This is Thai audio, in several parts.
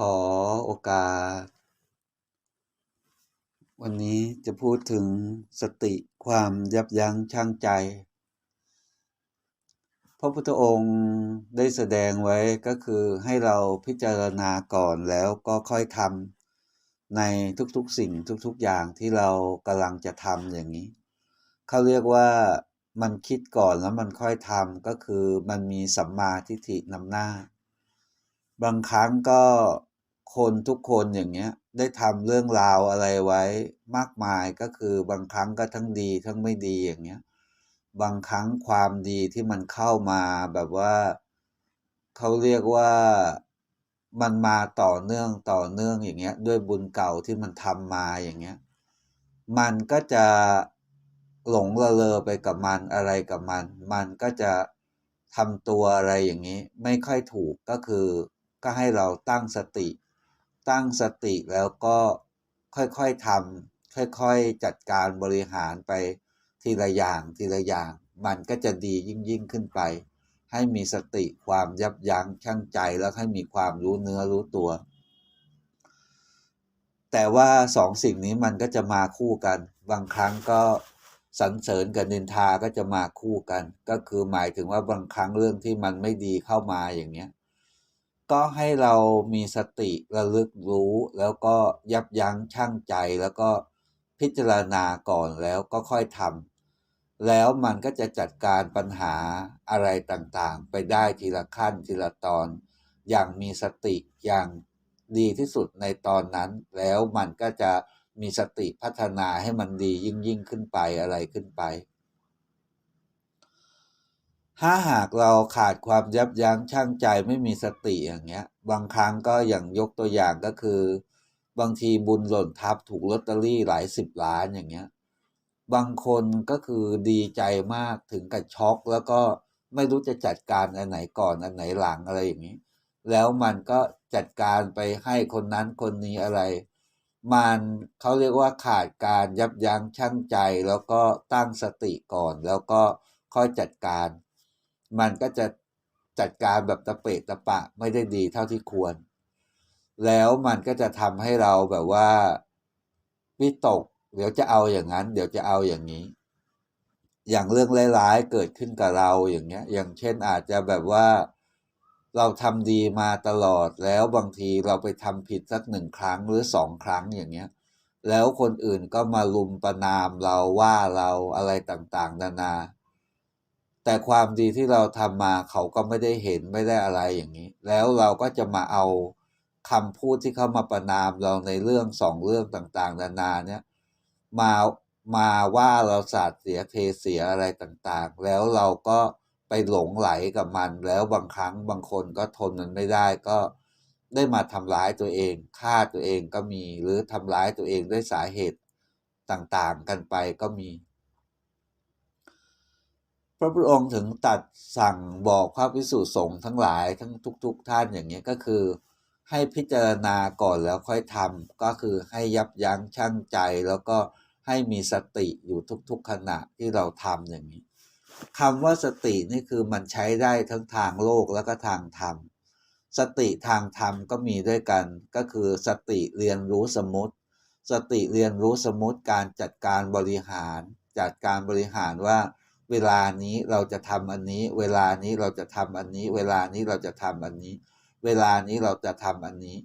ขอโอกาส วันนี้จะพูดถึงสติความยับยั้งชั่งใจ พระพุทธองค์ได้แสดงไว้ก็คือให้เราพิจารณาก่อนแล้วก็ค่อยทำในทุกๆสิ่งทุกๆอย่างที่เรากำลังจะทำอย่างนี้ เขาเรียกว่ามันคิดก่อนแล้วมันค่อยทำก็คือมันมีสัมมาทิฏฐินำหน้า บางครั้งก็คนทุกคนอย่างเงี้ยได้ทำเรื่องราวอะไรไว้มากมายก็คือบางครั้งก็ทั้งดีทั้งไม่ดีอย่างเงี้ย บางครั้งความดีที่มันเข้ามาแบบว่าเขาเรียกว่ามันมาต่อเนื่องต่อเนื่องอย่างเงี้ย ด้วยบุญเก่าที่มันทำมาอย่างเงี้ย มันก็จะหลงละเลอไปกับมันอะไรกับมัน มันก็จะทำตัวอะไรอย่างนี้ ไม่ค่อยถูกก็คือ ก็ให้เราตั้งสติ ตั้งสติแล้วก็ค่อยๆทำค่อยๆจัดการบริหารไปทีละอย่างทีละอย่าง มันก็จะดียิ่งยิ่งขึ้นไป ให้มีสติความยับยั้งชั่งใจแล้วให้มีความรู้เนื้อรู้ตัว แต่ว่าสองสิ่งนี้มันก็จะมาคู่กัน บางครั้งก็สรรเสริญกับนินทาก็จะมาคู่กัน ก็คือหมายถึงว่าบางครั้งเรื่องที่มันไม่ดีเข้ามาอย่างเนี้ย ก็ให้เรามีสติระลึกรู้ แล้วก็ยับยั้งชั่งใจ แล้วก็พิจารณาก่อนแล้วก็ค่อยทำแล้วมันก็จะจัดการปัญหาอะไรต่างๆ ไปได้ทีละขั้นทีละตอน อย่างมีสติอย่างดีที่สุดในตอนนั้น แล้วมันก็จะมีสติพัฒนาให้มันดียิ่งยิ่งขึ้นไปอะไรขึ้นไป ถ้าหากเราขาดความยับยั้งชั่งใจไม่มีสติอย่างเงี้ย บางครั้งก็อย่างยกตัวอย่างก็คือ บางทีบุญหล่นทับถูกลอตเตอรี่หลายสิบล้านอย่างเงี้ย บางคนก็คือดีใจมากถึงกับช็อก แล้วก็ไม่รู้จะจัดการอันไหนก่อนอันไหนหลังอะไรอย่างนี้ แล้วมันก็จัดการไปให้คนนั้นคนนี้อะไร มันเขาเรียกว่าขาดการยับยั้งชั่งใจ แล้วก็ตั้งสติก่อน แล้วก็ค่อยจัดการ มันก็จะจัดการแบบตะเปะตะปะไม่ได้ดีเท่าที่ควร แล้วมันก็จะทำให้เราแบบว่าวิตก เดี๋ยวจะเอาอย่างนั้น เดี๋ยวจะเอาอย่างนี้ อย่างเรื่องร้ายๆเกิดขึ้นกับเราอย่างเงี้ย อย่างเช่นอาจจะแบบว่าเราทำดีมาตลอดแล้วบางทีเราไปทำผิดสักหนึ่งครั้งหรือสองครั้งอย่างเงี้ย แล้วคนอื่นก็มาลุมประนามเราว่าเราอะไรต่างๆ นานา แต่ความดีที่เราทำมาเขาก็ไม่ได้เห็นไม่ได้อะไรอย่างนี้ แล้วเราก็จะมาเอาคำพูดที่เขามาประนามเราในเรื่องสองเรื่องต่างๆ นานาเนี่ยมามาว่าเราสาดเสียเทเสียอะไรต่างๆ แล้วเราก็ไปหลงไหลกับมัน แล้วบางครั้งบางคนก็ทนมันไม่ได้ก็ได้มาทำร้ายตัวเองฆ่าตัวเองก็มีหรือทำร้ายตัวเองด้วยสาเหตุต่างๆ กันไปก็มี พระพุทธองค์ถึงตัดสั่งบอกพระพิสุสงฆ์ทั้งหลายทั้งทุกๆท่านอย่างนี้ก็คือ ให้พิจารณาก่อนแล้วค่อยทำก็คือให้ยับยั้งชั่งใจ แล้วก็ให้มีสติอยู่ทุก ๆ ขณะที่เราทำอย่างนี้คำว่าสตินี่คือมันใช้ได้ทั้งทางโลกแล้วก็ทางธรรม สติทางธรรมก็มีด้วยกัน ก็คือสติเรียนรู้สมมติ สติเรียนรู้สมมติการจัดการบริหาร จัดการบริหารว่า เวลานี้เราจะทำอันนี้ เวลานี้เราจะทำอันนี้ เวลานี้เราจะทำอันนี้ เวลานี้เราจะทำอันนี้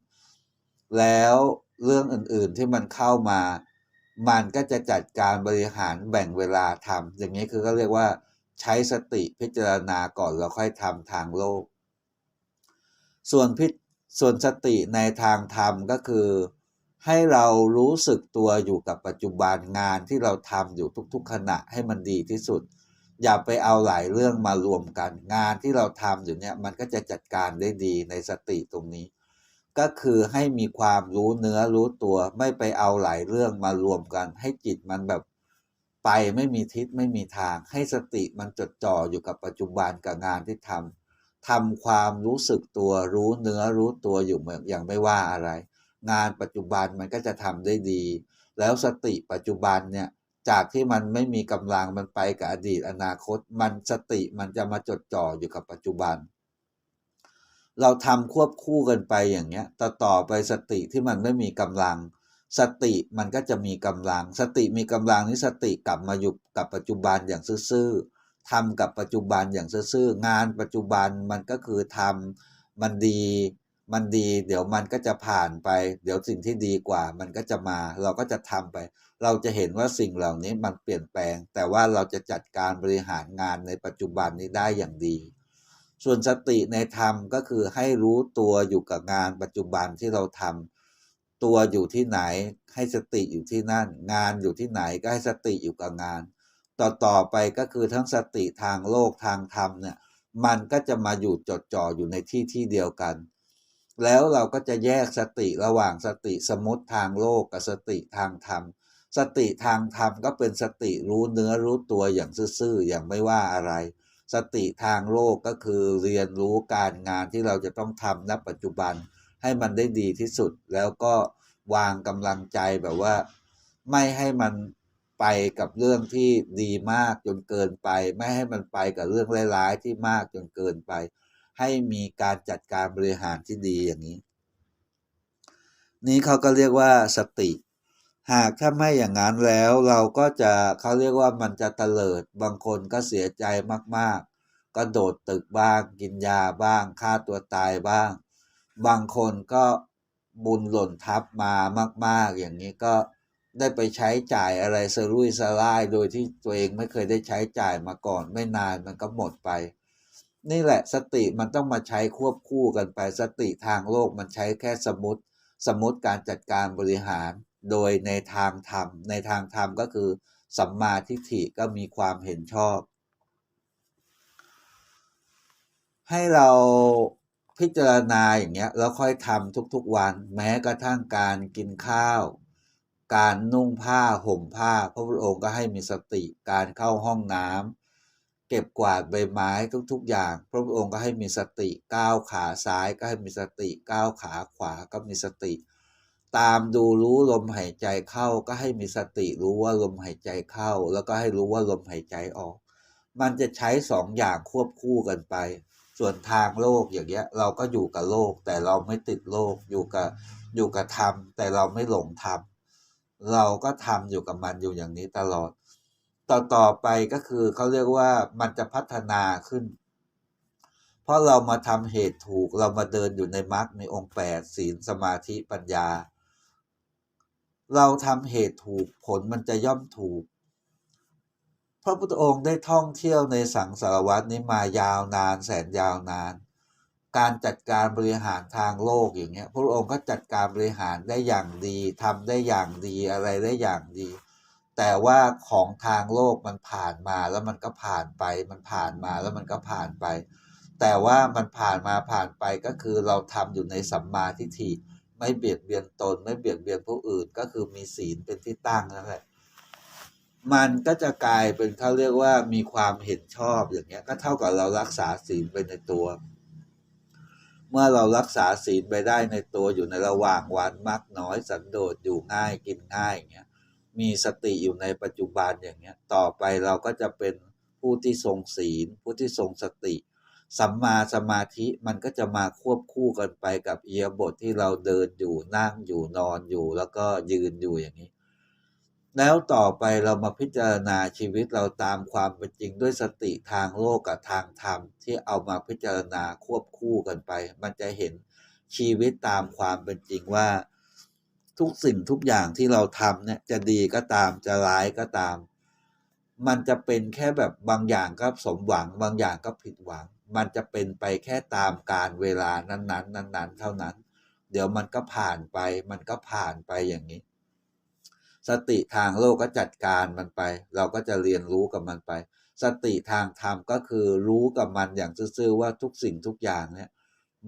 แล้วเรื่องอื่นๆที่มันเข้ามา มันก็จะจัดการบริหารแบ่งเวลาทำอย่างนี้คือก็เรียกว่า ใช้สติพิจารณาก่อนแล้วค่อยทำทางโลก ส่วนพิส่วนสติในทางธรรมก็คือ ให้เรารู้สึกตัวอยู่กับปัจจุบันงานที่เราทำอยู่ทุก ๆ ขณะให้มันดีที่สุด อย่าไปเอาหลายเรื่องมารวมกัน งานที่เราทำอยู่เนี่ยมันก็จะจัดการได้ดีในสติตรงนี้ ก็คือให้มีความรู้เนื้อรู้ตัว ไม่ไปเอาหลายเรื่องมารวมกัน ให้จิตมันแบบไปไม่มีทิศไม่มีทาง ให้สติมันจดจ่ออยู่กับปัจจุบันกับงานที่ทำทำความรู้สึกตัวรู้เนื้อรู้ตัวอยู่เหมือนอย่างไม่ว่าอะไร งานปัจจุบันมันก็จะทำได้ดี แล้วสติปัจจุบันเนี่ย จากที่มันไม่มีกำลังมันไปกับอดีตอนาคต มันสติมันจะมาจดจ่ออยู่กับปัจจุบัน เราทำควบคู่กันไปอย่างเงี้ยต่อต่อไปสติที่มันไม่มีกำลัง สติมันก็จะมีกำลัง สติมีกำลังนี่สติกลับมาอยู่กับปัจจุบันอย่างซื่อๆทำกับปัจจุบันอย่างซื่อๆงานปัจจุบันมันก็คือทำมันดี มันดี เดี๋ยวมันก็จะผ่านไป เดี๋ยวสิ่งที่ดีกว่า มันก็จะมา เราก็จะทำไป เราจะเห็นว่าสิ่งเหล่านี้มันเปลี่ยนแปลง แต่ว่าเราจะจัดการบริหารงานในปัจจุบันนี้ได้อย่างดี ส่วนสติในธรรมก็คือให้รู้ตัวอยู่กับงานปัจจุบันที่เราทำตัวอยู่ที่ไหน ให้สติอยู่ที่นั่น งานอยู่ที่ไหนก็ให้สติอยู่กับงาน ต่อต่อไปก็คือทั้งสติทางโลกทางธรรมเนี่ย มันก็จะมาอยู่จดจ่ออยู่ในที่ที่เดียวกัน แล้วเราก็จะแยกสติระหว่างสติสมมติทางโลกกับสติทางธรรม สติทางธรรมก็เป็นสติรู้เนื้อรู้ตัวอย่างซื่อๆอย่างไม่ว่าอะไร สติทางโลกก็คือเรียนรู้การงานที่เราจะต้องทำณปัจจุบัน ให้มันได้ดีที่สุด แล้วก็วางกำลังใจแบบว่า ไม่ให้มันไปกับเรื่องที่ดีมากจนเกินไป ไม่ให้มันไปกับเรื่องร้ายๆที่มากจนเกินไป ให้มีการจัดการบริหารที่ดีอย่างนี้ นี้เขาก็เรียกว่าสติ หากถ้าไม่อย่างนั้นแล้วเราก็จะเขาเรียกว่ามันจะเตลิด บางคนก็เสียใจมากๆ ก็โดดตึกบ้าง กินยาบ้างฆ่าตัวตายบ้าง บางคนก็บุญหล่นทับมามากๆ อย่างนี้ก็ได้ไปใช้จ่ายอะไรสรุ่ยสลาย โดยที่ตัวเองไม่เคยได้ใช้จ่ายมาก่อน ไม่นานมันก็หมดไป นี่แหละสติมันต้องมาใช้ควบคู่กันไปสติทางโลกมันใช้แค่สมมติ สมมติการจัดการบริหาร โดยในทางธรรม ในทางธรรมก็คือ สัมมาทิฏฐิก็มีความเห็นชอบ ให้เราพิจารณาอย่างเงี้ยแล้วค่อยทำทุกๆวัน แม้กระทั่งการกินข้าว การนุ่งผ้าห่มผ้า พระพุทธองค์ก็ให้มีสติการเข้าห้องน้ำ เก็บกวาดใบไม้ทุกๆอย่าง พระพุทธองค์ก็ให้มีสติก้าวขาซ้ายก็ให้มีสติก้าวขาขวาก็มีสติ ตามดูรู้ลมหายใจเข้าก็ให้มีสติรู้ว่าลมหายใจเข้า แล้วก็ให้รู้ว่าลมหายใจออก มันจะใช้สองอย่างควบคู่กันไป ส่วนทางโลกอย่างเงี้ยเราก็อยู่กับโลก แต่เราไม่ติดโลกอยู่กับอยู่กับธรรมแต่เราไม่หลงธรรมเราก็ทำอยู่กับมันอยู่อย่างนี้ตลอด ต่อต่อไปก็คือเขาเรียกว่ามันจะพัฒนาขึ้น เพราะเรามาทำเหตุถูกเรามาเดินอยู่ในมรรคในองค์แปดศีลสมาธิปัญญา เราทำเหตุถูกผลมันจะย่อมถูก พระพุทธองค์ได้ท่องเที่ยวในสังสารวัตนี้มายาวนานแสนยาวนาน การจัดการบริหารทางโลกอย่างเงี้ย พระองค์ก็จัดการบริหารได้อย่างดีทำได้อย่างดีอะไรได้อย่างดี แต่ว่าของทางโลกมันผ่านมาแล้วมันก็ผ่านไป มันผ่านมาแล้วมันก็ผ่านไป แต่ว่ามันผ่านมาผ่านไปก็คือเราทำอยู่ในสัมมาทิฏฐิไม่เบียดเบียนตน ไม่เบียดเบียนผู้อื่นก็คือมีศีลเป็นที่ตั้งนั่นแหละมันก็จะกลายเป็นเขาเรียกว่ามีความเห็นชอบอย่างเงี้ยก็เท่ากับเรารักษาศีลไปในตัว เมื่อเรารักษาศีลไปได้ในตัวอยู่ในระหว่างวันมากน้อยสันโดษอยู่ง่ายกินง่ายอย่างเงี้ย มีสติอยู่ในปัจจุบันอย่างเงี้ยต่อไปเราก็จะเป็นผู้ที่ทรงศีล ผู้ที่ทรงสติ สัมมาสมาธิมันก็จะมาควบคู่กันไปกับเอียบทที่เราเดินอยู่นั่งอยู่นอนอยู่แล้วก็ยืนอยู่อย่างนี้ แล้วต่อไปเรามาพิจารณาชีวิตเราตามความเป็นจริงด้วยสติทางโลกกับทางธรรม ที่เอามาพิจารณาควบคู่กันไป มันจะเห็นชีวิตตามความเป็นจริงว่า ทุกสิ่งทุกอย่างที่เราทำเนี่ยจะดีก็ตามจะร้ายก็ตาม มันจะเป็นแค่แบบบางอย่างก็สมหวัง บางอย่างก็ผิดหวัง มันจะเป็นไปแค่ตามการเวลานั้นๆ นั้น ๆ เท่านั้น เดี๋ยวมันก็ผ่านไป มันก็ผ่านไปอย่างนี้ สติทางโลกก็จัดการมันไป เราก็จะเรียนรู้กับมันไป สติทางธรรมก็คือรู้กับมันอย่างซื่อๆว่าทุกสิ่งทุกอย่างเนี่ย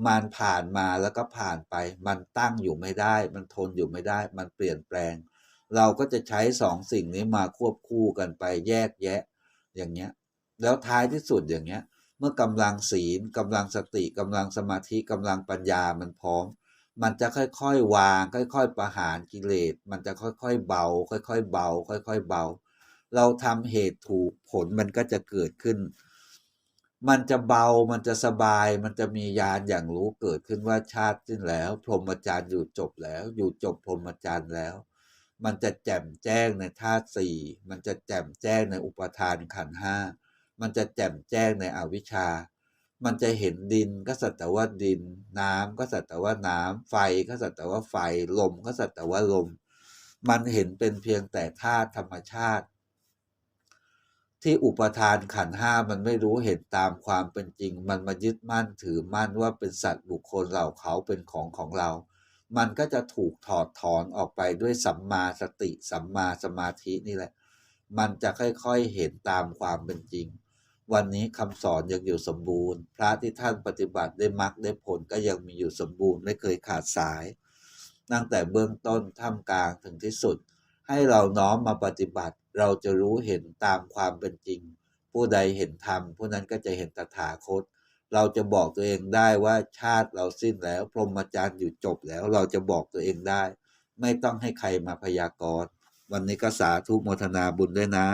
มันผ่านมาแล้วก็ผ่านไป มันตั้งอยู่ไม่ได้ มันทนอยู่ไม่ได้ มันเปลี่ยนแปลง เราก็จะใช้สองสิ่งนี้มาควบคู่กันไปแยกแยะ อย่างเงี้ย แล้วท้ายที่สุดอย่างเงี้ย เมื่อกำลังศีลกำลังสติกำลังสมาธิกำลังปัญญามันพร้อม มันจะค่อยๆวาง ค่อย ๆ ประหารกิเลส มันจะค่อยๆเบา ค่อยๆเบา ค่อย ๆ เบา เราทำเหตุถูกผลมันก็จะเกิดขึ้น มันจะเบา มันจะสบาย มันจะมีญาณอย่างรู้เกิดขึ้นว่าชาติสิ้นแล้ว พรหมจรรย์อยู่จบแล้ว อยู่จบพรหมจรรย์แล้ว มันจะแจ่มแจ้งในธาตุสี่ มันจะแจ่มแจ้งในอุปทานขันห้า มันจะแจ่มแจ้งในอวิชชา มันจะเห็นดินก็สัตว์แต่ว่าดิน น้ำก็สัตว์แต่ว่าน้ำไฟก็สัตว์แต่ว่าไฟ ลมก็สัตว์แต่ว่าลม มันเห็นเป็นเพียงแต่ธาตุธรรมชาติ ที่อุปทานขันห้ามันไม่รู้เห็นตามความเป็นจริง มันมายึดมั่นถือมั่นว่าเป็นสัตว์บุคคลเราเขาเป็นของของเรา มันก็จะถูกถอดถอนออกไปด้วยสัมมาสติ สัมมาสมาธินี่แหละ มันจะค่อยๆเห็นตามความเป็นจริง วันนี้คำสอนยังอยู่สมบูรณ์ พระที่ท่านปฏิบัติได้มรรคได้ผลก็ยังมีอยู่สมบูรณ์ไม่เคยขาดสาย ตั้งแต่เบื้องต้นท่ามกลางถึงที่สุด ให้เราน้อมมาปฏิบัติ เราจะรู้เห็นตามความเป็นจริง ผู้ใดเห็นธรรมผู้นั้นก็จะเห็นตถาคต เราจะบอกตัวเองได้ว่าชาติเราสิ้นแล้ว พรหมจรรย์อยู่จบแล้ว เราจะบอกตัวเองได้ ไม่ต้องให้ใครมาพยากรณ์ วันนี้ก็สาธุโมทนาบุญด้วยนะ